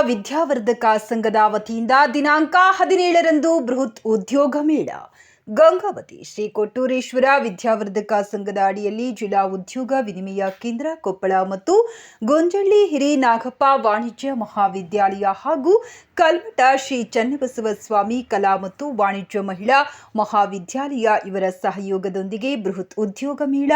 ವಿದ್ಯಾವರ್ಧಕ ಸಂಘದ ವತಿಯಿಂದ ದಿನಾಂಕ ಹದಿನೇಳರಂದು ಬೃಹತ್ ಉದ್ಯೋಗ ಮೇಳ. ಗಂಗಾವತಿ, ಶ್ರೀ ಕೊಟ್ಟೂರೇಶ್ವರ ವಿದ್ಯಾವರ್ಧಕ ಸಂಘದ ಅಡಿಯಲ್ಲಿ ಜಿಲ್ಲಾ ಉದ್ಯೋಗ ವಿನಿಮಯ ಕೇಂದ್ರ ಕೊಪ್ಪಳ ಮತ್ತು ಗೊಂಜಳ್ಳಿ ಹಿರಿ ನಾಗಪ್ಪ ವಾಣಿಜ್ಯ ಮಹಾವಿದ್ಯಾಲಯ ಹಾಗೂ ಕಲ್ಮಠ ಶ್ರೀ ಚನ್ನಬಸವ ಸ್ವಾಮಿ ಕಲಾ ಮತ್ತು ವಾಣಿಜ್ಯ ಮಹಿಳಾ ಮಹಾವಿದ್ಯಾಲಯ ಇವರ ಸಹಯೋಗದೊಂದಿಗೆ ಬೃಹತ್ ಉದ್ಯೋಗ ಮೇಳ.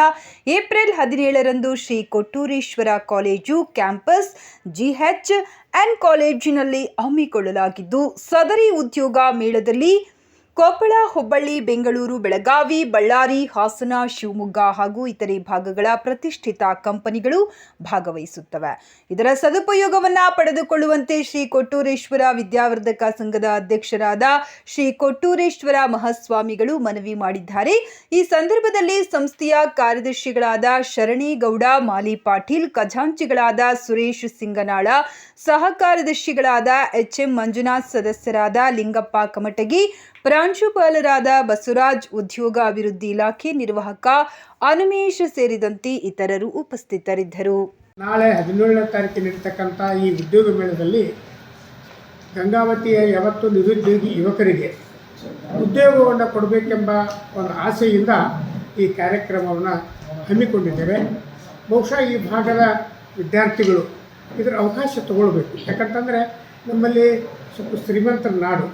April ಹದಿನೇಳರಂದು Shri Kottureshwara college campus G H N ಕಾಲೇಜಿನಲ್ಲಿ ಹಮ್ಮಿಕೊಳ್ಳಲಾಗಿದ್ದು, ಸದರಿ ಉದ್ಯೋಗ ಮೇಳದಲ್ಲಿ ಕೊಪ್ಪಳ, ಹುಬ್ಬಳ್ಳಿ, ಬೆಂಗಳೂರು, ಬೆಳಗಾವಿ, ಬಳ್ಳಾರಿ, ಹಾಸನ, ಶಿವಮೊಗ್ಗ ಹಾಗೂ ಇತರೆ ಭಾಗಗಳ ಪ್ರತಿಷ್ಠಿತ ಕಂಪನಿಗಳು ಭಾಗವಹಿಸುತ್ತವೆ. ಇದರ ಸದುಪಯೋಗವನ್ನು ಪಡೆದುಕೊಳ್ಳುವಂತೆ ಶ್ರೀ ಕೊಟ್ಟೂರೇಶ್ವರ ವಿದ್ಯಾವರ್ಧಕ ಸಂಘದ ಅಧ್ಯಕ್ಷರಾದ ಶ್ರೀ ಕೊಟ್ಟೂರೇಶ್ವರ ಮಹಾಸ್ವಾಮಿಗಳು ಮನವಿ ಮಾಡಿದ್ದಾರೆ. ಈ ಸಂದರ್ಭದಲ್ಲಿ ಸಂಸ್ಥೆಯ ಕಾರ್ಯದರ್ಶಿಗಳಾದ ಶರಣೇಗೌಡ, ಮಾಲಿ ಪಾಟೀಲ್, ಖಜಾಂಚಿಗಳಾದ ಸುರೇಶ್ ಸಿಂಗನಾಳ, ಸಹ ಕಾರ್ಯದರ್ಶಿಗಳಾದ ಎಚ್ ಎಂ ಮಂಜುನಾಥ್, ಸದಸ್ಯರಾದ ಲಿಂಗಪ್ಪ ಕಮಟಗಿ ಪ್ರಾಂಶುಪಾಲರಾದ ಬಸವರಾಜ್ ಉದ್ಯೋಗ ಅಭಿವೃದ್ಧಿ ಇಲಾಖೆ ನಿರ್ವಾಹಕ ಅನುಮೇಶ್ ಸೇರಿದಂತೆ ಇತರರು ಉಪಸ್ಥಿತರಿದ್ದರು. ನಾಳೆ ಹದಿನೇಳನೇ ತಾರೀಕು ನಡೀತಕ್ಕಂಥ ಈ ಉದ್ಯೋಗ ಮೇಳದಲ್ಲಿ ಗಂಗಾವತಿಯ ಯಾವತ್ತು ನಿರುದ್ಯೋಗಿ ಯುವಕರಿಗೆ ಉದ್ಯೋಗವನ್ನು ಕೊಡಬೇಕೆಂಬ ಒಂದು ಆಸೆಯಿಂದ ಈ ಕಾರ್ಯಕ್ರಮವನ್ನು ಹಮ್ಮಿಕೊಂಡಿದ್ದೇವೆ. ಬಹುಶಃ ಈ ಭಾಗದ ವಿದ್ಯಾರ್ಥಿಗಳು ಇದರ ಅವಕಾಶ ತಗೊಳ್ಬೇಕು. ಯಾಕಂತಂದರೆ ನಮ್ಮಲ್ಲಿ ಸ್ವಲ್ಪ ಶ್ರೀಮಂತರ ನಾಡು.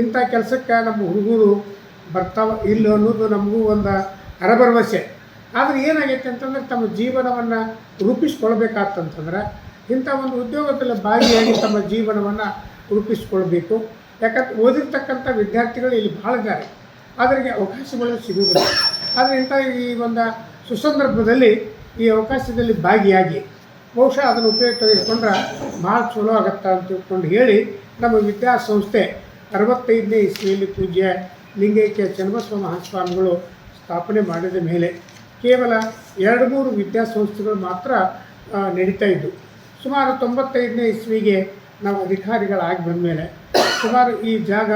ಇಂಥ ಕೆಲಸಕ್ಕೆ ನಮ್ಮ ಹುಡುಗರು ಬರ್ತಾವ ಇಲ್ಲ ಅನ್ನೋದು ನಮಗೂ ಒಂದು ಅರಭರವಸೆ. ಆದರೆ ಏನಾಗೈತೆ ಅಂತಂದ್ರೆ ತಮ್ಮ ಜೀವನವನ್ನು ರೂಪಿಸ್ಕೊಳ್ಬೇಕಾತಂತಂದ್ರೆ ಇಂಥ ಒಂದು ಉದ್ಯೋಗದಲ್ಲಿ ಭಾಗಿಯಾಗಿ ತಮ್ಮ ಜೀವನವನ್ನು ರೂಪಿಸ್ಕೊಳ್ಬೇಕು. ಯಾಕಂದ್ರೆ ಓದಿರ್ತಕ್ಕಂಥ ವಿದ್ಯಾರ್ಥಿಗಳು ಇಲ್ಲಿ ಭಾಳ ಇದ್ದಾರೆ. ಅವರಿಗೆ ಅವಕಾಶಗಳು ಸಿಗುವುದಿಲ್ಲ. ಆದರೆ ಇಂಥ ಈ ಒಂದು ಸುಸಂದರ್ಭದಲ್ಲಿ ಈ ಅವಕಾಶದಲ್ಲಿ ಭಾಗಿಯಾಗಿ ಬಹುಶಃ ಅದನ್ನು ಉಪಯೋಗ ತೆಗೆದುಕೊಂಡ್ರೆ ಭಾಳ ಚಲೋ ಆಗತ್ತೆ ಅಂತ ತಿಳ್ಕೊಂಡು ಹೇಳಿ ನಮ್ಮ ವಿದ್ಯಾಸಂಸ್ಥೆ ಅರವತ್ತೈದನೇ ಇಸ್ವಿಯಲ್ಲಿ ಪೂಜ್ಯ ಲಿಂಗೈಕ್ಯ ಚನ್ನಬಸವ ಮಹಾಸ್ವಾಮಿಗಳು ಸ್ಥಾಪನೆ ಮಾಡಿದ ಮೇಲೆ ಕೇವಲ ಎರಡು ಮೂರು ವಿದ್ಯಾಸಂಸ್ಥೆಗಳು ಮಾತ್ರ ನಡೀತಾ ಇದ್ದವು ಸುಮಾರು ತೊಂಬತ್ತೈದನೇ ಇಸ್ವಿಗೆ ನಾವು ಅಧಿಕಾರಿಗಳಾಗಿ ಬಂದ ಮೇಲೆ ಸುಮಾರು ಈ ಜಾಗ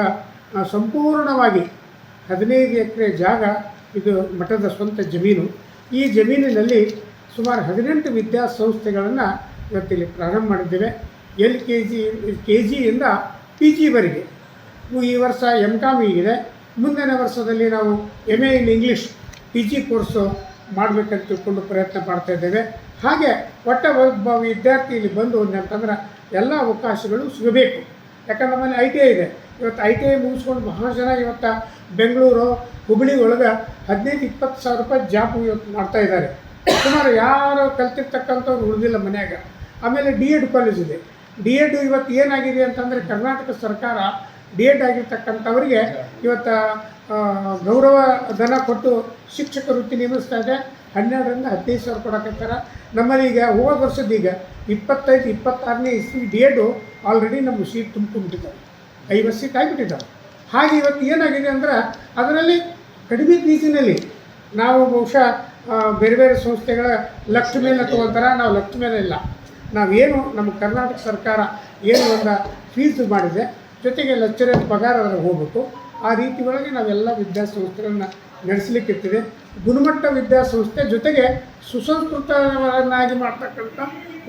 ಸಂಪೂರ್ಣವಾಗಿ ಹದಿನೈದು ಎಕರೆ ಜಾಗ ಇದು ಮಠದ ಸ್ವಂತ ಜಮೀನು. ಈ ಜಮೀನಿನಲ್ಲಿ ಸುಮಾರು ಹದಿನೆಂಟು ವಿದ್ಯಾಸಂಸ್ಥೆಗಳನ್ನು ಇವತ್ತಿಲ್ಲಿ ಪ್ರಾರಂಭ ಮಾಡಿದ್ದೇವೆ. ಎಲ್ ಕೆ ಜಿ, ಕೆ ಜಿಯಿಂದ ಪಿ ಜಿವರೆಗೆ. ಈ ವರ್ಷ ಎಂ ಕಾಮ್ ಇದೆ. ಮುಂದಿನ ವರ್ಷದಲ್ಲಿ ನಾವು M A in English P G course ಮಾಡಬೇಕಂತ ತಿಳ್ಕೊಂಡು ಪ್ರಯತ್ನ ಮಾಡ್ತಾ ಇದ್ದೇವೆ. ಹಾಗೆ ಒಟ್ಟ ಒಬ್ಬ ವಿದ್ಯಾರ್ಥಿ ಇಲ್ಲಿ ಬಂದು ಅಂತಂದ್ರೆ ಎಲ್ಲ ಅವಕಾಶಗಳು ಸಿಗಬೇಕು. ಯಾಕಂದ್ರೆ ನಮ್ಮಲ್ಲಿ ಐ ಟಿ ಐ ಇದೆ. ಇವತ್ತು ಐ ಟಿ ಐ ಮುಗಿಸ್ಕೊಂಡು ಬಹಳ ಜನ ಇವತ್ತು ಬೆಂಗಳೂರು ಹುಬ್ಬಳ್ಳಿ ಒಳಗೆ ಹದಿನೈದು, ಇಪ್ಪತ್ತು ಸಾವಿರ ರೂಪಾಯಿ ಜಾಬ್ ಇವತ್ತು ಮಾಡ್ತಾ ಇದ್ದಾರೆ. ಸುಮಾರು ಯಾರು ಕಲ್ತಿರ್ತಕ್ಕಂಥವ್ರು ಉಳಿದಿಲ್ಲ ಮನೆಯಾಗ. ಆಮೇಲೆ ಡಿ ಎಡ್ ಕಾಲೇಜ್ ಇದೆ. ಡಿ ಎಡ್ ಇವತ್ತು ಏನಾಗಿದೆ ಅಂತಂದರೆ ಕರ್ನಾಟಕ ಸರ್ಕಾರ ಡಿ ಎಡ್ ಆಗಿರ್ತಕ್ಕಂಥವರಿಗೆ ಇವತ್ತು ಗೌರವ ಧನ ಕೊಟ್ಟು ಶಿಕ್ಷಕ ವೃತ್ತಿ ನೇಮಿಸ್ತಾ ಇದೆ. ಹನ್ನೆರಡರಿಂದ ಹದಿನೈದು ಸಾವಿರ ಕೊಡಕತ್ತಾರ. ನಮ್ಮಲ್ಲಿ ಈಗ ಹೋದ ವರ್ಷದ ಈಗ ಇಪ್ಪತ್ತೈದು, ಇಪ್ಪತ್ತಾರನೇ ಇಸ್ವಿ ಡಿ ಎಡು ಆಲ್ರೆಡಿ ನಮ್ಮ ಸೀಟ್ ತುಂಬಿಕೊಂಡಿದ್ದಾವೆ ಐವತ್ತು ಸೀಟ್ ಆಗಿಬಿಟ್ಟಿದ್ದಾವೆ. ಹಾಗೆ ಇವತ್ತು ಏನಾಗಿದೆ ಅಂದ್ರೆ ಅದರಲ್ಲಿ ಕಡಿಮೆ ಫೀಸಿನಲ್ಲಿ ನಾವು ಬಹುಶಃ ಬೇರೆ ಬೇರೆ ಸಂಸ್ಥೆಗಳ ಲಕ್ಷ ಮೇಲೆ ತೊಗೊಳ್ತಾರೆ. ನಾವು ಲಕ್ಷ ಮೇಲೆ ಇಲ್ಲ. ನಾವೇನು ನಮ್ಮ ಕರ್ನಾಟಕ ಸರ್ಕಾರ ಏನು ಒಂದು ಫೀಸ್ ಮಾಡಿದೆ ಜೊತೆಗೆ ಲೆಕ್ಚರರ್ ಪಗಾರ ಹೋಗಬೇಕು. ಆ ರೀತಿ ಒಳಗೆ ನಾವೆಲ್ಲ ವಿದ್ಯಾಸಂಸ್ಥೆಗಳನ್ನ ನಡೆಸಲಿಕ್ಕಿರ್ತಿದೆ. ಗುಣಮಟ್ಟ ವಿದ್ಯಾಸಂಸ್ಥೆ ಜೊತೆಗೆ ಸುಸಂಸ್ಕೃತವನ್ನಾಗಿ ಮಾಡ್ತಕ್ಕಂಥ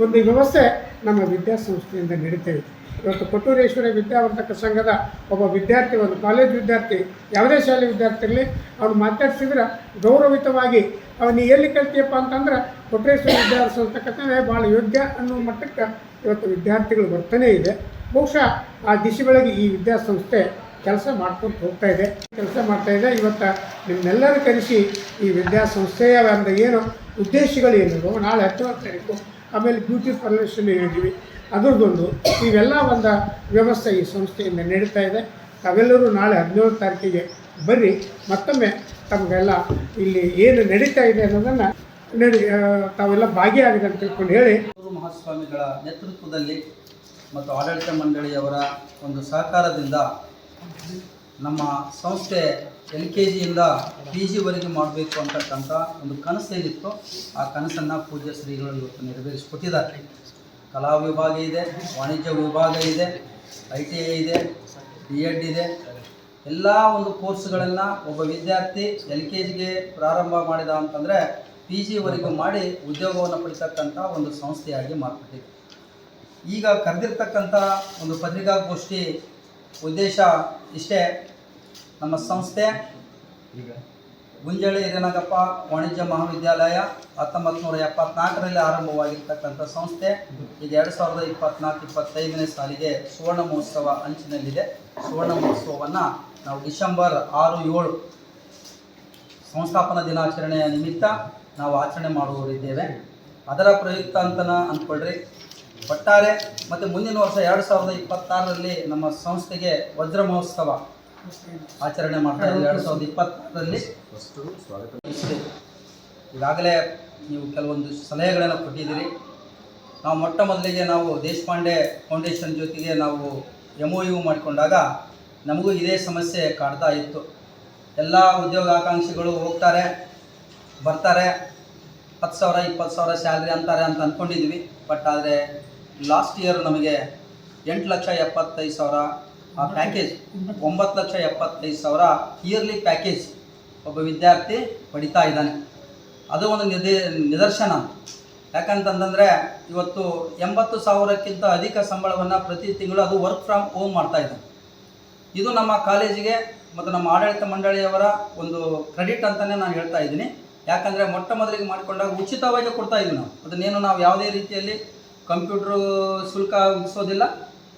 ಒಂದು ವ್ಯವಸ್ಥೆ ನಮ್ಮ ವಿದ್ಯಾಸಂಸ್ಥೆಯಿಂದ ನಡೀತಾ ಇದೆ. ಇವತ್ತು ಕೊಟ್ಟೂರೇಶ್ವರ ವಿದ್ಯಾವರ್ಧಕ ಸಂಘದ ಒಬ್ಬ ವಿದ್ಯಾರ್ಥಿ, ಒಂದು ಕಾಲೇಜ್ ವಿದ್ಯಾರ್ಥಿ, ಯಾವುದೇ ಶಾಲೆ ವಿದ್ಯಾರ್ಥಿ ಇರಲಿ, ಅವ್ನು ಮಾತಾಡ್ಸಿದ್ರೆ ಗೌರವಿತವಾಗಿ ಅವನು ಎಲ್ಲಿ ಕಲ್ತಿಯಪ್ಪ ಅಂತಂದ್ರೆ ಕೊಟ್ಟರೇಶ್ವರ ವಿದ್ಯಾವರ್ಧಕ ಭಾಳ ಯೋಗ್ಯ ಅನ್ನೋ ಮಟ್ಟಕ್ಕೆ ಇವತ್ತು ವಿದ್ಯಾರ್ಥಿಗಳು ಬರ್ತಾನೆ ಇದೆ. ಬಹುಶಃ ಆ ದಿಶೆಗಳಿಗೆ ಈ ವಿದ್ಯಾಸಂಸ್ಥೆ ಕೆಲಸ ಮಾಡ್ಕೊಂಡು ಹೋಗ್ತಾ ಇದೆ. ಕೆಲಸ ಮಾಡ್ತಾ ಇದೆ. ಇವತ್ತು ನಿಮ್ಮನ್ನೆಲ್ಲರೂ ಕರೆಸಿ ಈ ವಿದ್ಯಾಸಂಸ್ಥೆಯ ಒಂದು ಏನು ಉದ್ದೇಶಗಳು ಏನಿದೆ ನಾಳೆ ಹತ್ತನೇ ತಾರೀಕು ಆಮೇಲೆ ಬ್ಯೂಟಿ ಪಾರ್ಲರ್ಸಲ್ಲಿ ಹೇಳಿದ್ವಿ ಅದರದ್ದೊಂದು ಇವೆಲ್ಲ ಒಂದು ವ್ಯವಸ್ಥೆ ಈ ಸಂಸ್ಥೆಯಿಂದ ನಡೀತಾ ಇದೆ. ತಾವೆಲ್ಲರೂ ನಾಳೆ ಹದಿನೇಳು ತಾರೀಕಿಗೆ ಬರ್ರಿ. ಮತ್ತೊಮ್ಮೆ ತಮಗೆಲ್ಲ ಇಲ್ಲಿ ಏನು ನಡೀತಾ ಇದೆ ಅನ್ನೋದನ್ನು ನಡಿ ತಾವೆಲ್ಲ ಭಾಗಿಯಾಗಿದೆ ಅಂತ ತಿಳ್ಕೊಂಡು ಹೇಳಿ. ಮಹಾಸ್ವಾಮಿಗಳ ನೇತೃತ್ವದಲ್ಲಿ ಮತ್ತು ಆಡಳಿತ ಮಂಡಳಿಯವರ ಒಂದು ಸಹಕಾರದಿಂದ ನಮ್ಮ ಸಂಸ್ಥೆ ಎಲ್ ಕೆ ಜಿಯಿಂದ ಪಿ ಜಿವರೆಗೆ ಮಾಡಬೇಕು ಅಂತಕ್ಕಂಥ ಒಂದು ಕನಸು ಏನಿತ್ತು ಆ ಕನಸನ್ನು ಪೂಜ್ಯ ಶ್ರೀಗಳು ಇವತ್ತು ನೆರವೇರಿಸಿಕೊಟ್ಟಿದ್ದಾರೆ. ಕಲಾ ವಿಭಾಗ ಇದೆ, ವಾಣಿಜ್ಯ ವಿಭಾಗ ಇದೆ, ಐ ಟಿ ಐ ಇದೆ, ಬಿ ಎಡ್ ಇದೆ. ಎಲ್ಲ ಒಂದು ಕೋರ್ಸ್ಗಳನ್ನು ಒಬ್ಬ ವಿದ್ಯಾರ್ಥಿ ಎಲ್ ಕೆ ಜಿಗೆ ಪ್ರಾರಂಭ ಮಾಡಿದ ಅಂತಂದರೆ ಪಿ ಜಿವರೆಗೂ ಮಾಡಿ ಉದ್ಯೋಗವನ್ನು ಪಡಿತಕ್ಕಂಥ ಒಂದು ಸಂಸ್ಥೆಯಾಗಿ ಮಾರ್ಪಟ್ಟಿದೆ. ಈಗ ಕರೆದಿರ್ತಕ್ಕಂಥ ಒಂದು ಪತ್ರಿಕಾಗೋಷ್ಠಿ ಉದ್ದೇಶ ಇಷ್ಟೇ. ನಮ್ಮ ಸಂಸ್ಥೆ ಗುಂಜಳಿ ಹಿರೇನಗಪ್ಪ ವಾಣಿಜ್ಯ ಮಹಾವಿದ್ಯಾಲಯ ಹತ್ತೊಂಬತ್ತು ನೂರ ಎಪ್ಪತ್ನಾಲ್ಕರಲ್ಲಿ ಆರಂಭವಾಗಿರ್ತಕ್ಕಂಥ ಸಂಸ್ಥೆ. ಈಗ ಎರಡು ಸಾವಿರದ ಇಪ್ಪತ್ನಾಲ್ಕು ಇಪ್ಪತ್ತೈದನೇ ಸಾಲಿಗೆ ಸುವರ್ಣ ಮಹೋತ್ಸವ ಅಂಚಿನಲ್ಲಿದೆ. ಸುವರ್ಣ ಮಹೋತ್ಸವವನ್ನು ನಾವು ಡಿಸೆಂಬರ್ ಆರು ಏಳು ಸಂಸ್ಥಾಪನಾ ದಿನಾಚರಣೆಯ ನಿಮಿತ್ತ ನಾವು ಆಚರಣೆ ಮಾಡುವವರಿದ್ದೇವೆ. ಅದರ ಪ್ರಯುಕ್ತ ಅಂತನ ಅಂದ್ಕೊಳ್ರಿ. ಒಟ್ಟಾರೆ ಮತ್ತು ಮುಂದಿನ ವರ್ಷ ಎರಡು ಸಾವಿರದ ಇಪ್ಪತ್ತಾರರಲ್ಲಿ ನಮ್ಮ ಸಂಸ್ಥೆಗೆ ವಜ್ರ ಮಹೋತ್ಸವ ಆಚರಣೆ ಮಾಡ್ತಾ ಇದ್ದೀವಿ. ಎರಡು ಸಾವಿರದ ಇಪ್ಪತ್ತರಲ್ಲಿ. ಈಗಾಗಲೇ ನೀವು ಕೆಲವೊಂದು ಸಲಹೆಗಳನ್ನು ಕೊಟ್ಟಿದ್ದೀರಿ. ನಾವು ಮೊಟ್ಟ ಮೊದಲಿಗೆ ನಾವು ದೇಶಪಾಂಡೆ ಫೌಂಡೇಶನ್ ಜೊತೆಗೆ ನಾವು ಎಂ ಒ ಯು ಮಾಡಿಕೊಂಡಾಗ ನಮಗೂ ಇದೇ ಸಮಸ್ಯೆ ಕಾಡ್ತಾ ಇತ್ತು. ಎಲ್ಲ ಉದ್ಯೋಗಾಕಾಂಕ್ಷಿಗಳು ಹೋಗ್ತಾರೆ, ಬರ್ತಾರೆ. ಹತ್ತು ಸಾವಿರ, ಇಪ್ಪತ್ತು ಸಾವಿರ ಸ್ಯಾಲ್ರಿ ಅಂತಾರೆ ಅಂತ ಅಂದ್ಕೊಂಡಿದ್ವಿ ಬಟ್ ಆದರೆ ಲಾಸ್ಟ್ ಇಯರ್ ನಮಗೆ ಎಂಟು ಲಕ್ಷ ಎಪ್ಪತ್ತೈದು ಸಾವಿರ, ಆ ಪ್ಯಾಕೇಜ್ ಒಂಬತ್ತು ಲಕ್ಷ ಎಪ್ಪತ್ತೈದು ಸಾವಿರ ಇಯರ್ಲಿ ಪ್ಯಾಕೇಜ್ ಒಬ್ಬ ವಿದ್ಯಾರ್ಥಿ ಪಡಿತಾ ಇದ್ದಾನೆ. ಅದು ಒಂದು ನಿಧಿ ನಿದರ್ಶನ. ಯಾಕಂತಂದರೆ ಇವತ್ತು ಎಂಬತ್ತು ಸಾವಿರಕ್ಕಿಂತ ಅಧಿಕ ಸಂಬಳವನ್ನು ಪ್ರತಿ ತಿಂಗಳು ಅದು ವರ್ಕ್ ಫ್ರಮ್ ಹೋಮ್ ಮಾಡ್ತಾ ಇದ್ದಾನೆ ಇದು ನಮ್ಮ ಕಾಲೇಜಿಗೆ ಮತ್ತು ನಮ್ಮ ಆಡಳಿತ ಮಂಡಳಿಯವರ ಒಂದು ಕ್ರೆಡಿಟ್ ಅಂತಲೇ ನಾನು ಹೇಳ್ತಾ ಇದ್ದೀನಿ. ಯಾಕಂದರೆ ಮೊಟ್ಟ ಮೊದಲಿಗೆ ಮಾಡಿಕೊಂಡಾಗ ಉಚಿತವಾಗಿ ಕೊಡ್ತಾ ಇದ್ವಿ ನಾವು. ಅದನ್ನೇನು ನಾವು ಯಾವುದೇ ರೀತಿಯಲ್ಲಿ ಕಂಪ್ಯೂಟ್ರು ಶುಲ್ಕ ವಿಧಿಸೋದಿಲ್ಲ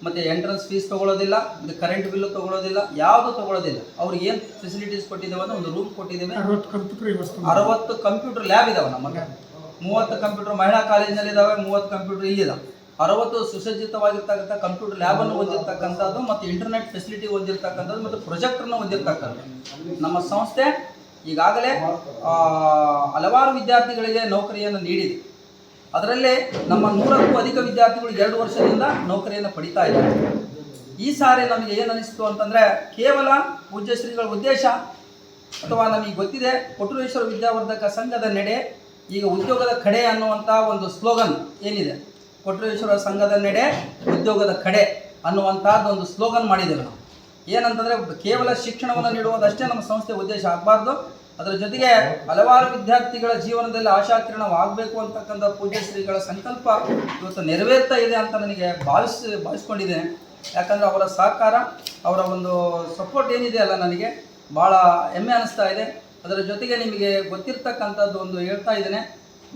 ಮತ್ತು ಎಂಟ್ರೆನ್ಸ್ ಫೀಸ್ ತೊಗೊಳೋದಿಲ್ಲ ಮತ್ತು ಕರೆಂಟ್ ಬಿಲ್ಲು ತೊಗೊಳೋದಿಲ್ಲ ಯಾವುದು ತೊಗೊಳೋದಿಲ್ಲ. ಅವ್ರಿಗೆ ಏನು ಫೆಸಿಲಿಟೀಸ್ ಕೊಟ್ಟಿದ್ದೇವೆ ಅಂದ್ರೆ ಒಂದು ರೂಮ್ ಕೊಟ್ಟಿದ್ದೇವೆ. ಅರವತ್ತು ಕಂಪ್ಯೂಟರ್ ಲ್ಯಾಬ್ ಇದಾವೆ ನಮ್ಮಲ್ಲಿ. ಮೂವತ್ತು ಕಂಪ್ಯೂಟರ್ ಮಹಿಳಾ ಕಾಲೇಜಿನಲ್ಲಿ ಇದಾವೆ ಮೂವತ್ತು ಕಂಪ್ಯೂಟರ್ ಇಲ್ಲಿದಾವೆ ಅರವತ್ತು ಸುಸಜ್ಜಿತವಾಗಿರ್ತಕ್ಕಂಥ ಕಂಪ್ಯೂಟರ್ ಲ್ಯಾಬನ್ನು ಹೊಂದಿರತಕ್ಕಂಥದ್ದು ಮತ್ತು ಇಂಟರ್ನೆಟ್ ಫೆಸಿಲಿಟಿ ಹೊಂದಿರತಕ್ಕಂಥದ್ದು ಮತ್ತು ಪ್ರೊಜೆಕ್ಟರ್ನ ಹೊಂದಿರತಕ್ಕಂಥದ್ದು. ನಮ್ಮ ಸಂಸ್ಥೆ ಈಗಾಗಲೇ ಹಲವಾರು ವಿದ್ಯಾರ್ಥಿಗಳಿಗೆ ನೌಕರಿಯನ್ನು ನೀಡಿದೆ. ಅದರಲ್ಲಿ ನಮ್ಮ ನೂರಕ್ಕೂ ಅಧಿಕ ವಿದ್ಯಾರ್ಥಿಗಳು ಎರಡು ವರ್ಷದಿಂದ ನೌಕರಿಯನ್ನು ಪಡಿತಾ ಇದ್ದಾರೆ. ಈ ಸಾರಿ ನಮಗೆ ಏನು ಅನಿಸ್ತು ಅಂತಂದರೆ ಕೇವಲ ಪೂಜ್ಯಶ್ರೀಗಳ ಉದ್ದೇಶ ಅಥವಾ ನಮಗೆ ಗೊತ್ತಿದೆ ಕೊಟ್ಟೂರೇಶ್ವರ ವಿದ್ಯಾವರ್ಧಕ ಸಂಘದ ನಡೆ ಈಗ ಉದ್ಯೋಗದ ಕಡೆ ಅನ್ನುವಂಥ ಒಂದು ಸ್ಲೋಗನ್ ಏನಿದೆ? ಕೊಟ್ಟೂರೇಶ್ವರ ಸಂಘದ ನಡೆ, ಉದ್ಯೋಗದ ಕಡೆ ಅನ್ನುವಂಥದ್ದು ಒಂದು ಸ್ಲೋಗನ್ ಮಾಡಿದ್ದೇವೆ ನಾವು. ಏನಂತಂದರೆ ಕೇವಲ ಶಿಕ್ಷಣವನ್ನು ನೀಡುವುದಷ್ಟೇ ನಮ್ಮ ಸಂಸ್ಥೆ ಉದ್ದೇಶ ಆಗಬಾರ್ದು. ಅದರ ಜೊತೆಗೆ ಹಲವಾರು ವಿದ್ಯಾರ್ಥಿಗಳ ಜೀವನದಲ್ಲಿ ಆಶಾಕಿರಣವಾಗಬೇಕು ಅಂತಕ್ಕಂಥ ಪೂಜ್ಯ ಶ್ರೀಗಳ ಸಂಕಲ್ಪ ಇವತ್ತು ನೆರವೇರ್ತಾ ಇದೆ ಅಂತ ನನಗೆ ಭಾವಿಸಿ, ಭಾವಿಸ್ಕೊಂಡಿದ್ದೇನೆ. ಯಾಕಂದರೆ ಅವರ ಸಹಕಾರ, ಅವರ ಒಂದು ಸಪೋರ್ಟ್ ಏನಿದೆ ಅಲ್ಲ ನನಗೆ, ಭಾಳ ಹೆಮ್ಮೆ ಅನ್ನಿಸ್ತಾ ಇದೆ. ಅದರ ಜೊತೆಗೆ ನಿಮಗೆ ಗೊತ್ತಿರ್ತಕ್ಕಂಥದ್ದು ಒಂದು ಹೇಳ್ತಾ ಇದ್ದೇನೆ.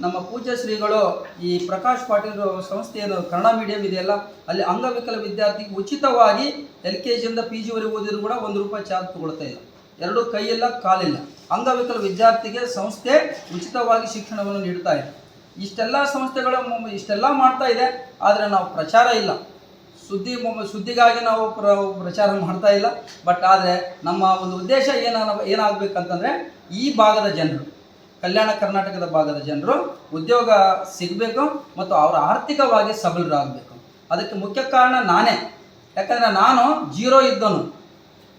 ನಮ್ಮ ಪೂಜ್ಯ ಶ್ರೀಗಳು ಈ ಪ್ರಕಾಶ್ ಪಾಟೀಲ್ ಸಂಸ್ಥೆ ಏನು ಕನ್ನಡ ಮೀಡಿಯಂ ಇದೆಯಲ್ಲ, ಅಲ್ಲಿ ಅಂಗವಿಕಲ ವಿದ್ಯಾರ್ಥಿಗೆ ಉಚಿತವಾಗಿ ಎಲ್ ಕೆ ಜಿಯಿಂದ ಪಿ ಜಿವರೆಗೆ ಓದಿದ್ರು ಕೂಡ ಒಂದು ರೂಪಾಯಿ ಚಾರ್ಜ್ ತಗೊಳ್ತಾ ಇಲ್ಲ. ಎರಡು ಕೈಯಿಲ್ಲ ಕಾಲಿಲ್ಲ. ಅಂಗವಿಕಲ ವಿದ್ಯಾರ್ಥಿಗೆ ಸಂಸ್ಥೆ ಉಚಿತವಾಗಿ ಶಿಕ್ಷಣವನ್ನು ನೀಡ್ತಾ ಇದೆ. ಇಷ್ಟೆಲ್ಲ ಸಂಸ್ಥೆಗಳ ಇಷ್ಟೆಲ್ಲ ಮಾಡ್ತಾ ಇದೆ, ಆದರೆ ನಾವು ಪ್ರಚಾರ ಇಲ್ಲ. ಸುದ್ದಿ ಸುದ್ದಿಗಾಗಿ ನಾವು ಪ್ರ, ಪ್ರಚಾರ ಮಾಡ್ತಾ ಇಲ್ಲ. ಬಟ್ ಆದರೆ ನಮ್ಮ ಒಂದು ಉದ್ದೇಶ ಏನ, ಏನಾಗಬೇಕಂತಂದರೆ ಈ ಭಾಗದ ಜನರು, ಕಲ್ಯಾಣ ಕರ್ನಾಟಕದ ಭಾಗದ ಜನರು ಉದ್ಯೋಗ ಸಿಗಬೇಕು ಮತ್ತು ಅವರು ಆರ್ಥಿಕವಾಗಿ ಸಬಲರಾಗಬೇಕು. ಅದಕ್ಕೆ ಮುಖ್ಯ ಕಾರಣ ನಾನೇ. ಯಾಕಂದರೆ ನಾನು ಜೀರೋ ಇದ್ದವನು.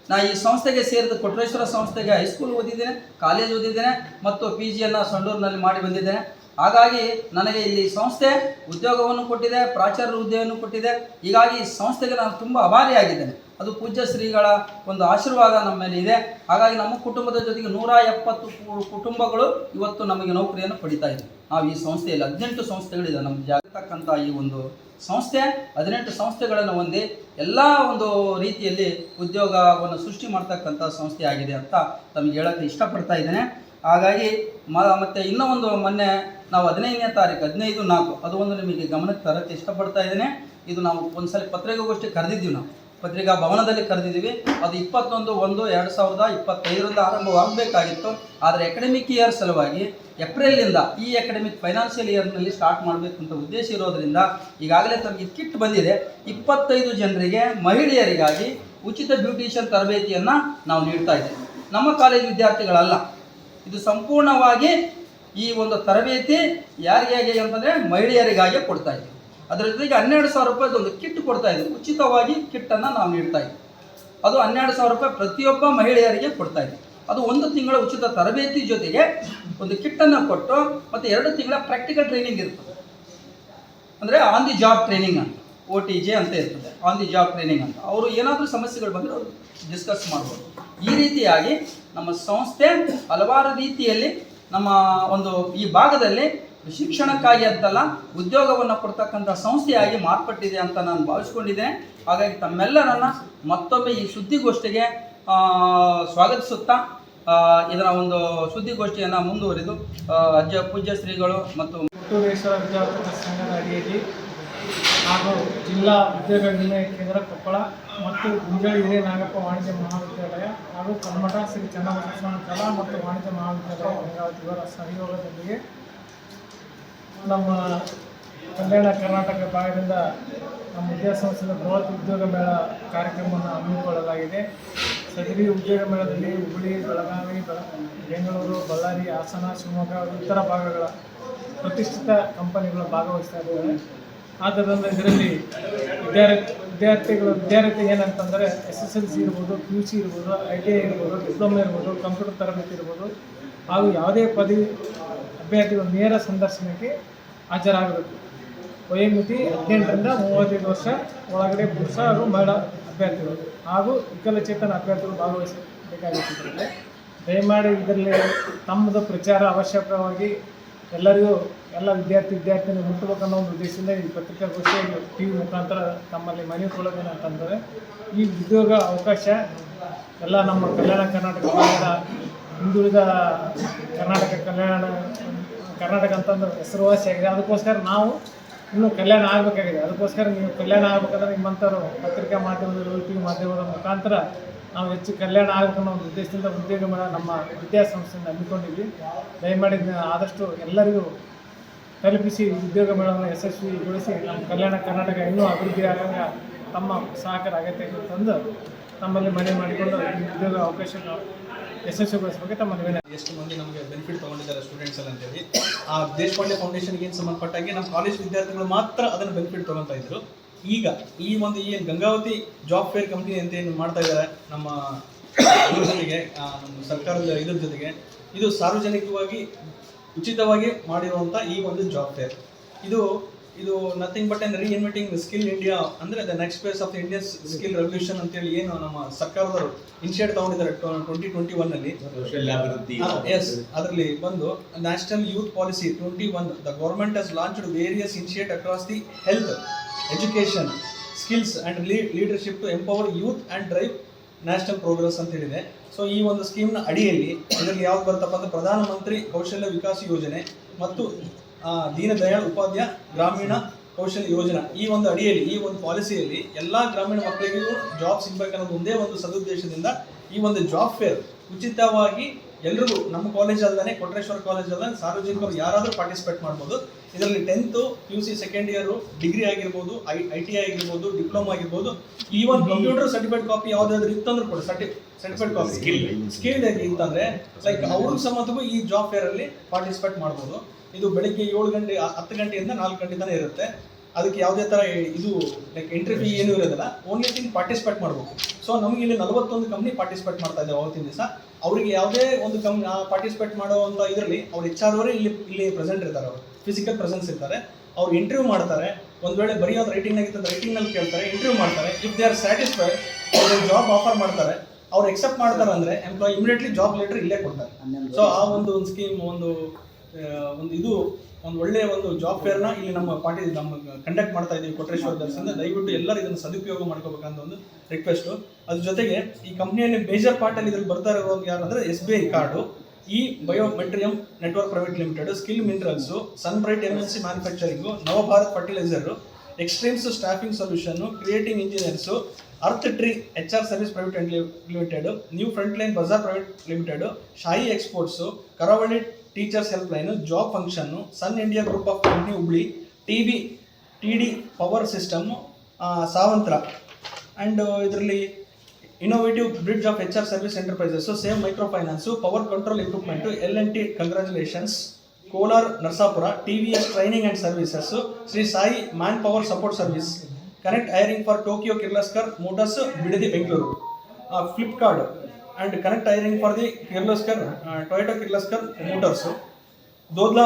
ನಾ ಈ ಸಂಸ್ಥೆಗೆ ಸೇರಿದ ಕೊಟ್ರೇಶ್ವರ ಸಂಸ್ಥೆಗೆ ಹೈಸ್ಕೂಲ್ ಓದಿದ್ದೇನೆ, ಕಾಲೇಜ್ ಓದಿದ್ದೇನೆ, ಮತ್ತು ಪಿ ಜಿಯನ್ನು ಸಂಡೂರಿನಲ್ಲಿ ಮಾಡಿ ಬಂದಿದ್ದೇನೆ. ಹಾಗಾಗಿ ನನಗೆ ಇಲ್ಲಿ ಸಂಸ್ಥೆ ಉದ್ಯೋಗವನ್ನು ಕೊಟ್ಟಿದೆ ಪ್ರಾಚಾರ್ಯ ಹುದ್ದೆಯನ್ನು ಕೊಟ್ಟಿದೆ. ಹೀಗಾಗಿ ಈ ಸಂಸ್ಥೆಗೆ ನಾನು ತುಂಬ ಅಭಾರಿಯಾಗಿದ್ದೇನೆ. ಅದು ಪೂಜ್ಯ ಶ್ರೀಗಳ ಒಂದು ಆಶೀರ್ವಾದ ನಮ್ಮ ಮೇಲೆ ಇದೆ. ಹಾಗಾಗಿ ನಮ್ಮ ಕುಟುಂಬದ ಜೊತೆಗೆ ನೂರ ಎಪ್ಪತ್ತು ಕುಟುಂಬಗಳು ಇವತ್ತು ನಮಗೆ ನೌಕರಿಯನ್ನು ಪಡಿತಾ ಇದೆ ನಾವು ಈ ಸಂಸ್ಥೆಯಲ್ಲಿ ಹದಿನೆಂಟು ಸಂಸ್ಥೆಗಳಿದೆ ನಮ್ಮ ಜಾಗತಕ್ಕಂಥ ಈ ಒಂದು ಸಂಸ್ಥೆ. ಹದಿನೆಂಟು ಸಂಸ್ಥೆಗಳನ್ನು ಹೊಂದಿ ಎಲ್ಲ ಒಂದು ರೀತಿಯಲ್ಲಿ ಉದ್ಯೋಗವನ್ನು ಸೃಷ್ಟಿ ಮಾಡ್ತಕ್ಕಂಥ ಸಂಸ್ಥೆ ಆಗಿದೆ ಅಂತ ತಮಗೆ ಹೇಳಕ್ಕೆ ಇಷ್ಟಪಡ್ತಾ ಇದ್ದೇನೆ. ಹಾಗಾಗಿ ಮ, ಮತ್ತು ಇನ್ನೂ ಒಂದು ಮೊನ್ನೆ ನಾವು ಹದಿನೈದನೇ ತಾರೀಕು, ಹದಿನೈದು, ನಾಲ್ಕು, ಅದು ಒಂದು ನಿಮಗೆ ಗಮನಕ್ಕೆ ತರಕ್ಕೆ ಇಷ್ಟಪಡ್ತಾ ಇದ್ದೇನೆ. ಇದು ನಾವು ಒಂದ್ಸಲ ಪತ್ರಿಕಾಗೋಷ್ಠಿ ಕರೆದಿದ್ದೀವಿ ನಾವು. ಪತ್ರಿಕಾ ಭವನದಲ್ಲಿ ಕರೆದಿದ್ದೀವಿ. ಅದು ಇಪ್ಪತ್ತೊಂದು, ಒಂದು, ಎರಡು ಸಾವಿರದ ಇಪ್ಪತ್ತೈದರಿಂದ ಆರಂಭವಾಗಬೇಕಾಗಿತ್ತು. ಆದರೆ ಅಕಾಡೆಮಿಕ್ ಇಯರ್ ಸಲುವಾಗಿ ಏಪ್ರಿಲಿಂದ ಈ ಅಕಾಡೆಮಿಕ್ ಫೈನಾನ್ಷಿಯಲ್ ಇಯರ್ನಲ್ಲಿ ಸ್ಟಾರ್ಟ್ ಮಾಡಬೇಕು ಅಂತ ಉದ್ದೇಶ ಇರೋದರಿಂದ ಈಗಾಗಲೇ ತಮಗೆ ಕಿಟ್ ಬಂದಿದೆ. ಇಪ್ಪತ್ತೈದು ಜನರಿಗೆ, ಮಹಿಳೆಯರಿಗಾಗಿ ಉಚಿತ ಬ್ಯೂಟಿಷಿಯನ್ ತರಬೇತಿಯನ್ನು ನಾವು ನೀಡ್ತಾ ಇದ್ದೇವೆ. ನಮ್ಮ ಕಾಲೇಜ್ ವಿದ್ಯಾರ್ಥಿಗಳಲ್ಲ. ಇದು ಸಂಪೂರ್ಣವಾಗಿ ಈ ಒಂದು ತರಬೇತಿ ಯಾರಿಗಾಗಿ ಅಂತಂದರೆ ಮಹಿಳೆಯರಿಗಾಗಿ ಕೊಡ್ತಾ ಇದ್ದೀವಿ ಅದರ ಜೊತೆಗೆ ಹನ್ನೆರಡು ಸಾವಿರ ರೂಪಾಯಿದು ಒಂದು ಕಿಟ್ ಕೊಡ್ತಾ ಇದ್ದೀವಿ ಉಚಿತವಾಗಿ ಕಿಟ್ಟನ್ನು ನಾವು ನೀಡ್ತಾ ಇದ್ದೀವಿ ಅದು ಹನ್ನೆರಡು ಸಾವಿರ ರೂಪಾಯಿ ಪ್ರತಿಯೊಬ್ಬ ಮಹಿಳೆಯರಿಗೆ ಕೊಡ್ತಾ ಇದ್ದೀವಿ ಅದು ಒಂದು ತಿಂಗಳ ಉಚಿತ ತರಬೇತಿ ಜೊತೆಗೆ ಒಂದು ಕಿಟ್ಟನ್ನು ಕೊಟ್ಟು ಮತ್ತು ಎರಡು ತಿಂಗಳ ಪ್ರಾಕ್ಟಿಕಲ್ ಟ್ರೈನಿಂಗ್ ಇರ್ತದೆ. ಅಂದರೆ ಆನ್ ದಿ ಜಾಬ್ ಟ್ರೈನಿಂಗ್ ಅಂತ. ಓ ಟಿ ಜೆ ಅಂತ ಇರ್ತದೆ ಆನ್ ದಿ ಜಾಬ್ ಟ್ರೈನಿಂಗ್ ಅಂತ. ಅವರು ಏನಾದರೂ ಸಮಸ್ಯೆಗಳು ಬಂದರೆ ಅವರು ಡಿಸ್ಕಸ್ ಮಾಡ್ಬೋದು. ಈ ರೀತಿಯಾಗಿ ನಮ್ಮ ಸಂಸ್ಥೆ ಹಲವಾರು ರೀತಿಯಲ್ಲಿ ನಮ್ಮ ಒಂದು ಈ ಭಾಗದಲ್ಲಿ ಶಿಕ್ಷಣಕ್ಕಾಗಿ ಅಂತಲ್ಲ, ಉದ್ಯೋಗವನ್ನು ಕೊಡ್ತಕ್ಕಂಥ ಸಂಸ್ಥೆಯಾಗಿ ಮಾರ್ಪಟ್ಟಿದೆ ಅಂತ ನಾನು ಭಾವಿಸ್ಕೊಂಡಿದ್ದೇನೆ. ಹಾಗಾಗಿ ತಮ್ಮೆಲ್ಲರನ್ನ ಮತ್ತೊಮ್ಮೆ ಈ ಸುದ್ದಿಗೋಷ್ಠಿಗೆ ಸ್ವಾಗತಿಸುತ್ತಾ ಇದರ ಒಂದು ಸುದ್ದಿಗೋಷ್ಠಿಯನ್ನು ಮುಂದುವರಿದು ಅಜ್ಜ ಪೂಜ್ಯ ಶ್ರೀಗಳು ಮತ್ತು ಸಂಘದ ಅಡಿಯಲ್ಲಿ ಹಾಗೂ ಜಿಲ್ಲಾ ವಿನಿಮಯ ಕೇಂದ್ರ ಕೊಪ್ಪಳ ಮತ್ತು ಗುಂಜಾಳಿ ಹಿರಿಯ ನಾಗಪ್ಪ ವಾಣಿಜ್ಯ ಮಹಾವಿದ್ಯಾಲಯ ಹಾಗೂ ಕಲ್ಮಠ ಶ್ರೀ ಚನ್ನಬಸವೇಶ್ವರ ಕಲಾ ಮತ್ತು ವಾಣಿಜ್ಯ ಮಹಾವಿದ್ಯಾಲಯ ಇವರ ಸಹಯೋಗದೊಂದಿಗೆ ನಮ್ಮ ಕಲ್ಯಾಣ ಕರ್ನಾಟಕ ಭಾಗದಿಂದ ನಮ್ಮ ವಿದ್ಯಾಸಂಸ್ಥೆಯ ಬೃಹತ್ ಉದ್ಯೋಗ ಮೇಳ ಕಾರ್ಯಕ್ರಮವನ್ನು ಹಮ್ಮಿಕೊಳ್ಳಲಾಗಿದೆ. ಸದರಿ ಉದ್ಯೋಗ ಮೇಳದಲ್ಲಿ ಹುಬ್ಬಳ್ಳಿ, ಬೆಳಗಾವಿ, ಬೆಳ, ಬೆಂಗಳೂರು, ಬಳ್ಳಾರಿ, ಹಾಸನ, ಶಿವಮೊಗ್ಗ, ಇತರ ಭಾಗಗಳ ಪ್ರತಿಷ್ಠಿತ ಕಂಪನಿಗಳು ಭಾಗವಹಿಸ್ತಾ ಇದ್ದಾರೆ. ಆದ್ದರಿಂದ ಇದರಲ್ಲಿ ವಿದ್ಯಾರ್ಥಿ ವಿದ್ಯಾರ್ಥಿಗಳು ವಿದ್ಯಾರ್ಥಿ ಏನಂತಂದರೆ ಎಸ್ ಎಸ್ ಎಲ್ ಸಿ ಇರ್ಬೋದು ಪಿ ಯು ಸಿ ಇರ್ಬೋದು ಐ ಟಿ ಐ ಇರ್ಬೋದು ಡಿಪ್ಲೊಮಾ ಇರ್ಬೋದು ಕಂಪ್ಯೂಟರ್ ತರಬೇತಿ ಇರ್ಬೋದು ಹಾಗೂ ಯಾವುದೇ ಪದವಿ ಅಭ್ಯರ್ಥಿಗಳು ನೇರ ಸಂದರ್ಶನಕ್ಕೆ ಹಾಜರಾಗಬೇಕು. ವಯೋಮಿತಿ ಹದಿನೆಂಟರಿಂದ ಮೂವತ್ತೈದು ವರ್ಷ ಒಳಗಡೆ ಪುರುಷ ಹಾಗೂ ಮಹಿಳಾ ಅಭ್ಯರ್ಥಿಗಳು ಹಾಗೂ ವಿಕಲಚೇತನ ಅಭ್ಯರ್ಥಿಗಳು ಭಾಗವಹಿಸಬೇಕಾಗುತ್ತದೆ. ದಯಮಾಡಿ ಇದರಲ್ಲಿ ತಮ್ಮದು ಪ್ರಚಾರ ಅವಶ್ಯಕವಾಗಿ ಎಲ್ಲರಿಗೂ ಎಲ್ಲ ವಿದ್ಯಾರ್ಥಿ ವಿದ್ಯಾರ್ಥಿನಿ ಮುಟ್ಟಬೇಕನ್ನೋ ಒಂದು ಉದ್ದೇಶದಿಂದ ಈ ಪತ್ರಿಕಾಗೋಷ್ಠಿಯಾಗಿ ಟಿ ವಿ ಮುಖಾಂತರ ತಮ್ಮಲ್ಲಿ ಮನವಿ ಕೊಡೋದೇನಂತಂದರೆ ಈ ಉದ್ಯೋಗ ಅವಕಾಶ ಎಲ್ಲ ನಮ್ಮ ಕಲ್ಯಾಣ ಕರ್ನಾಟಕ ಹಿಂದುಳಿದ ಕರ್ನಾಟಕ ಕಲ್ಯಾಣ ಕರ್ನಾಟಕ ಅಂತಂದ್ರೆ ಹೆಸರುವಾಸಿಯಾಗಿದೆ ಅದಕ್ಕೋಸ್ಕರ ನಾವು ಇನ್ನೂ ಕಲ್ಯಾಣ ಆಗಬೇಕಾಗಿದೆ. ಅದಕ್ಕೋಸ್ಕರ ನೀವು ಕಲ್ಯಾಣ ಆಗ್ಬೇಕಂದ್ರೆ ನಿಮ್ಮಂಥವ್ರು ಪತ್ರಿಕಾ ಮಾಧ್ಯಮದ ಟಿ ವಿ ಮಾಧ್ಯಮದ ಮುಖಾಂತರ ನಾವು ಹೆಚ್ಚು ಕಲ್ಯಾಣ ಆಗಬೇಕನ್ನೋ ಒಂದು ಉದ್ದೇಶದಿಂದ ಉದ್ಯೋಗ ನಮ್ಮ ವಿದ್ಯಾಸಂಸ್ಥೆಯಿಂದ ಹಮ್ಮಿಕೊಂಡಿದ್ವಿ. ದಯಮಾಡಿ ಆದಷ್ಟು ಎಲ್ಲರಿಗೂ ತಲುಪಿಸಿ ಉದ್ಯೋಗ ಮೇಳವನ್ನು ಯಶಸ್ವಿಗೊಳಿಸಿ ನಮ್ಮ ಕಲ್ಯಾಣ ಕರ್ನಾಟಕ ಇನ್ನೂ ಅಭಿವೃದ್ಧಿ ಆಗಂಗೆ ತಮ್ಮ ಸಹಕಾರ ಅಗತ್ಯ ತಂದು ನಮ್ಮಲ್ಲಿ ಮನೆ ಮಾಡಿಕೊಂಡು ಈ ಉದ್ಯೋಗ ಅವಕಾಶ ಯಶಸ್ವಿಗೊಳಿಸಬೇಕು ತಮ್ಮ ನಿವೇದನೆ. ಎಷ್ಟು ಮಂದಿ ನಮಗೆ ಬೆನಿಫಿಟ್ ತಗೊಂಡಿದ್ದಾರೆ ಸ್ಟೂಡೆಂಟ್ಸ್ ಎಲ್ಲ ಅಂತೇಳಿ. ಆ ದೇಶಪಾಂಡೆ ಫೌಂಡೇಶನ್ಗೆ ಏನು ಸಂಬಂಧಪಟ್ಟಾಗಿ ನಮ್ಮ ಕಾಲೇಜ್ ವಿದ್ಯಾರ್ಥಿಗಳು ಮಾತ್ರ ಅದನ್ನು ಬೆನಿಫಿಟ್ ತಗೊಳ್ತಾ ಇದ್ರು. ಈಗ ಈ ಒಂದು ಏನು ಗಂಗಾವತಿ ಜಾಬ್ ಫೇರ್ ಕಂಪ್ನಿ ಅಂತ ಏನು ಮಾಡ್ತಾ ಇದ್ದಾರೆ ನಮ್ಮ ಜೊತೆಗೆ ನಮ್ಮ ಸರ್ಕಾರದ ಇದ್ರ ಜೊತೆಗೆ, ಇದು ಸಾರ್ವಜನಿಕವಾಗಿ ಉಚಿತವಾಗಿ ಮಾಡಿರುವಂಥ ಈ ಒಂದು ಜಾಬ್ ಫೇರ್ ಇದು ಇದು nothing but an reinventing skill India ಅಂದ್ರೆ the next phase of Indian skill revolution ಅಂತೇಳಿ ಏನು ನಮ್ಮ ಸರ್ಕಾರದವರು ಇನಿಷಿಯೇಟ್ ತಗೊಂಡಿದ್ದಾರೆ ಟ್ವೆಂಟಿ ಟ್ವೆಂಟಿ ಒನ್ ಅಲ್ಲಿ. ಎಸ್ ಅದರಲ್ಲಿ ಬಂದು national youth policy twenty one the government has launched various initiate across the health education skills and leadership to empower youth and drive national progress ಅಂತ ಹೇಳಿದೆ. ಸೊ ಈ ಒಂದು ಸ್ಕೀಮ್ನ ಅಡಿಯಲ್ಲಿ ಇದರಲ್ಲಿ ಯಾವ್ದು ಬರ್ತಪ್ಪ ಅಂದ್ರೆ ಪ್ರಧಾನಮಂತ್ರಿ ಕೌಶಲ್ಯ ವಿಕಾಸ ಯೋಜನೆ ಮತ್ತು ಆ, ದೀನ ದಯಾಳ್ ಉಪಾಧ್ಯಾಯ ಗ್ರಾಮೀಣ ಕೌಶಲ್ಯ ಯೋಜನಾ ಈ ಒಂದು ಅಡಿಯಲ್ಲಿ ಈ ಒಂದು ಪಾಲಿಸಿಯಲ್ಲಿ ಎಲ್ಲಾ ಗ್ರಾಮೀಣ ಮಕ್ಕಳಿಗೂ ಜಾಬ್ ಸಿಗ್ಬೇಕನ್ನೋದು ಒಂದೇ ಒಂದು ಸದುದ್ದೇಶದಿಂದ ಈ ಒಂದು ಜಾಬ್ ಫೇರ್ ಉಚಿತವಾಗಿ ಎಲ್ರಿಗೂ ನಮ್ಮ ಕಾಲೇಜ್ ಅಲ್ಲದೆ ಕೊಟ್ರೇಶ್ವರ ಕಾಲೇಜ್ ಅಲ್ಲ ಸಾರ್ವಜನಿಕರು ಯಾರಾದರೂ ಪಾರ್ಟಿಸಿಪೇಟ್ ಮಾಡ್ಬೋದು. ಇದರಲ್ಲಿ tenth P U C second year degree ಆಗಿರ್ಬೋದು ಐ ಐ ಟಿ ಆಗಿರ್ಬೋದು ಡಿಪ್ಲೊಮಾ ಆಗಿರ್ಬೋದು. ಈವನ್ ಕಂಪ್ಯೂಟರ್ ಸರ್ಟಿಫಿಕೇಟ್ ಕಾಪಿ ಯಾವ್ದಾದ್ರು ಇತ್ತಂದ್ರೆ ಕೂಡ ಸರ್ಟಿ ಸರ್ಟಿಫೈಡ್ ಕಾಪಿ ಸ್ಕಿಲ್ ಆಗಿ ಅಂತಂದ್ರೆ ಲೈಕ್ ಅವ್ರಿಗೆ ಸಮತಗೂ ಈ ಜಾಬ್ ಫೇರ್ ಅಲ್ಲಿ ಪಾರ್ಟಿಸಿಪೇಟ್ ಮಾಡ್ಬೋದು. ಇದು ಬೆಳಿಗ್ಗೆ ಏಳು ಗಂಟೆ ಹತ್ತು ಗಂಟೆಯಿಂದ ನಾಲ್ಕು ಗಂಟೆ ತನಕ ಇರುತ್ತೆ. ಅದಕ್ಕೆ ಯಾವುದೇ ಥರ ಇದು ಲೈಕ್ ಎಂಟ್ರಿ ಫೀ ಏನೂ ಇರೋದಿಲ್ಲ. ಓನ್ಲಿ ಥಿಂಗ್ ಪಾರ್ಟಿಸಿಪೇಟ್ ಮಾಡಬೇಕು. ಸೊ ನಮಗೆ ಇಲ್ಲಿ ನಲವತ್ತೊಂದು ಕಂಪ್ನಿ ಪಾರ್ಟಿಸಿಪೇಟ್ ಮಾಡ್ತಾ ಇದ್ದಾವೆ ಅವತ್ತಿನ ದಿವಸ. ಅವರಿಗೆ ಯಾವುದೇ ಒಂದು ಕಂಪ್ ಪಾರ್ಟಿಸಿಪೇಟ್ ಅಂತ ಇದರಲ್ಲಿ ಅವ್ರು ಎಚ್ ಆರ್ ಅವರೇ ಇಲ್ಲಿ ಇಲ್ಲಿ ಪ್ರೆಸೆಂಟ್ ಇರ್ತಾರೆ ಅವರು. ಫಿಸಿಕಲ್ ಪ್ರೆಸೆನ್ಸ್ ಇರ್ತಾರೆ. ಅವ್ರು ಇಂಟರ್ವ್ಯೂ ಮಾಡ್ತಾರೆ. ಒಂದು ವೇಳೆ ಬರೀ ಅವ್ರು ರೈಟಿಂಗ್ ಆಗಿತ್ತು ರೈಟಿಂಗ್ನಲ್ಲಿ ಕೇಳ್ತಾರೆ ಇಂಟರ್ವ್ಯೂ ಮಾಡ್ತಾರೆ. ಇಫ್ ದೇ ಆರ್ ಸ್ಯಾಟಿಸ್ಫೈಡ್ ಅವ್ರಿಗೆ ಜಾಬ್ ಆಫರ್ ಮಾಡ್ತಾರೆ. ಅವ್ರು ಎಕ್ಸೆಪ್ಟ್ ಮಾಡ್ತಾರೆ ಅಂದರೆ ಎಂಪ್ಲಾಯ್ ಇಮಿಡಿಯೇಟ್ಲಿ ಜಾಬ್ ಲೆಟರ್ ಇಲ್ಲೇ ಕೊಡ್ತಾರೆ. ಸೊ ಆ ಒಂದು ಒಂದು ಸ್ಕೀಮ್ ಒಂದು ಒಂದು ಇದು ಒಂದು ಒಳ್ಳೆಯ ಒಂದು ಜಾಬ್ ಫೇರ್ನ ಇಲ್ಲಿ ನಮ್ಮ ಪಾರ್ಟಿ ನಮ್ಮ ಕಂಡಕ್ಟ್ ಮಾಡ್ತಾ ಇದ್ದೀವಿ ಕೊಟ್ರೇಶ್ವರ ದರ್ಶನ ದಯವಿಟ್ಟು ಎಲ್ಲರೂ ಇದನ್ನು ಸದುಪಯೋಗ ಮಾಡ್ಕೋಬೇಕಂತ ಒಂದು ರಿಕ್ವೆಸ್ಟು ಅದ್ರ ಜೊತೆಗೆ ಈ ಕಂಪ್ನಿಯಲ್ಲಿ ಮೇಜರ್ ಪಾರ್ಟಲ್ಲಿ ಇದ್ರಲ್ಲಿ ಬರ್ತಾ ಇರೋದು ಅಂದರೆ ಎಸ್ ಬಿ ಐ ಕಾರ್ಡು ಈ ಬಯೋಮೆಟ್ರಿಯಂ network private limited skill minerals sunbright M N C manufacturing Navabharat fertilisers extremes staffing solution creating engineers earth tree H R service private limited new front line bazaar private limited Shahi exports Karavali teachers help line job function sun India group of company Hubli T V T D power system ಸಾವಂತ್ರ and ಇದರಲ್ಲಿ innovative bridge of H R service enterprises same micro finance power control equipment L N T congratulations Kolar Narasapura T V S training and services Shri Sai man power support service connect hiring for Tokyo Kirloskar motors Bidadi Bengaluru Flipkart and connect hiring for the Kirloskar Toyota Kirloskar motors Dodla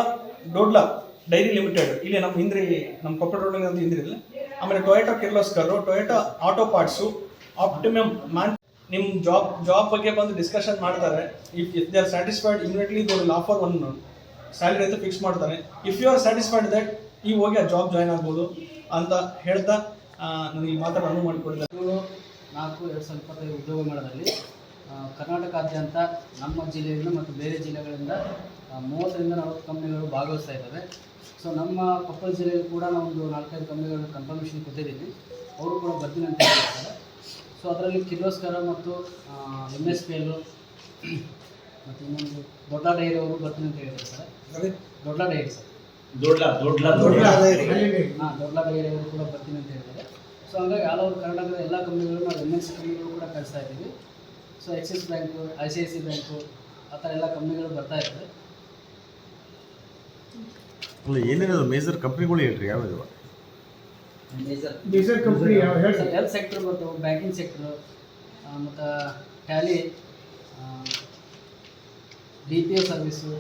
Dodla dairy limited ಇಲ್ಲಿ ನಮ್ಮ ಹಿಂದ್ರಿ ನಮ್ಮ Koppal road ಅಂತ ಇಂದ್ರಿ ಇಲ್ಲ ಆಮೇಲೆ Toyota Kirloskar Toyota auto parts optimum man ನಿಮ್ಮ job job ಬಗ್ಗೆ ಬಂದು ಡಿಸ್ಕಷನ್ ಮಾಡ್ತಾರೆ. If if they are satisfied immediately they will offer one salary ಅಂತ ಫಿಕ್ಸ್ ಮಾಡ್ತಾರೆ. If you are satisfied that ಈ ಹೋಗಿ ಆ ಜಾಬ್ ಜಾಯ್ನ್ ಆಗ್ಬೋದು ಅಂತ ಹೇಳ್ತಾ ನನಗೆ ಈ ಅನುವು ಮಾಡಿಕೊಡ್ತಾರೆ ನಾಲ್ಕು ಎರಡು ಸಾವಿರದ ಇಪ್ಪತ್ತೈದು ಉದ್ಯೋಗ ಮೇಳದಲ್ಲಿ ಆ, ಕರ್ನಾಟಕಾದ್ಯಂತ ನಮ್ಮ ಜಿಲ್ಲೆಯಿಂದ ಮತ್ತು ಬೇರೆ ಜಿಲ್ಲೆಗಳಿಂದ ಮೂವತ್ತರಿಂದ ನಲವತ್ತು ಕಂಪ್ನಿಗಳು ಭಾಗವಹಿಸ್ತಾ ಇದ್ದಾವೆ. ಸೊ ನಮ್ಮ ಕೊಪ್ಪಳ ಜಿಲ್ಲೆಯಲ್ಲಿ ಕೂಡ ನಾವೊಂದು ನಾಲ್ಕೈದು ಕಂಪ್ನಿಗಳ ಕನ್ಫರ್ಮೇಷನ್ ಕೊಟ್ಟಿದ್ದೀವಿ. ಅವರು ಕೂಡ ಬರ್ತೀನಿ ಅಂತ ಹೇಳಿದ್ದಾರೆ. ಸೊ ಅದರಲ್ಲಿ ಕಿರ್ಲೋಸ್ಕರ ಮತ್ತು ಎಂ ಎಸ್ ಪಿ ಎಲ್ಲು ಮತ್ತು ಇನ್ನೊಂದು ದೊಡ್ಡ ಡೈರಿ ಅವರು ಬರ್ತೀನಿ ಅಂತ ಹೇಳಿದ್ದಾರೆ ಸರ್. ದೊಡ್ಡ ಡೈರಿ ಸರ್. ಹಾಂ ದೊಡ್ಡ ಡೈರಿ ಅವರು ಕೂಡ ಬರ್ತೀನಿ ಅಂತ ಹೇಳಿದ್ದಾರೆ. ಸೊ ಹಂಗಾಗಿ ಆಲ್ ಓವರ್ ಕರ್ನಾಟಕದ ಎಲ್ಲ ಕಂಪ್ನಿಗಳು ನಾವು ಎಂ ಎಸ್ ಕಂಪ್ನಿಗಳು ಕೂಡ ಕಳಿಸ್ತಾ ಇದ್ದೀವಿ. So Axis bank I C I C bank ಆ ಥರ ಎಲ್ಲ ಕಂಪ್ನಿಗಳು ಬರ್ತಾ ಇರ್ತವೆ. ಅಲ್ಲ ಏನೇನದು? ಮೇಜರ್ ಕಂಪ್ನಿಗಳು ಹೇಳ್ರಿ ಯಾವ್ಯಾವ ಮೇಜರ್ ಮೇಜರ್ ಕಂಪ್ನಿ ಯಾವ ಹೇಳಿ ಹೆಲ್ತ್ ಸೆಕ್ಟರ್ ಬರ್ತವೆ ಬ್ಯಾಂಕಿಂಗ್ ಸೆಕ್ಟ್ರು ಮತ್ತು Tally D P A service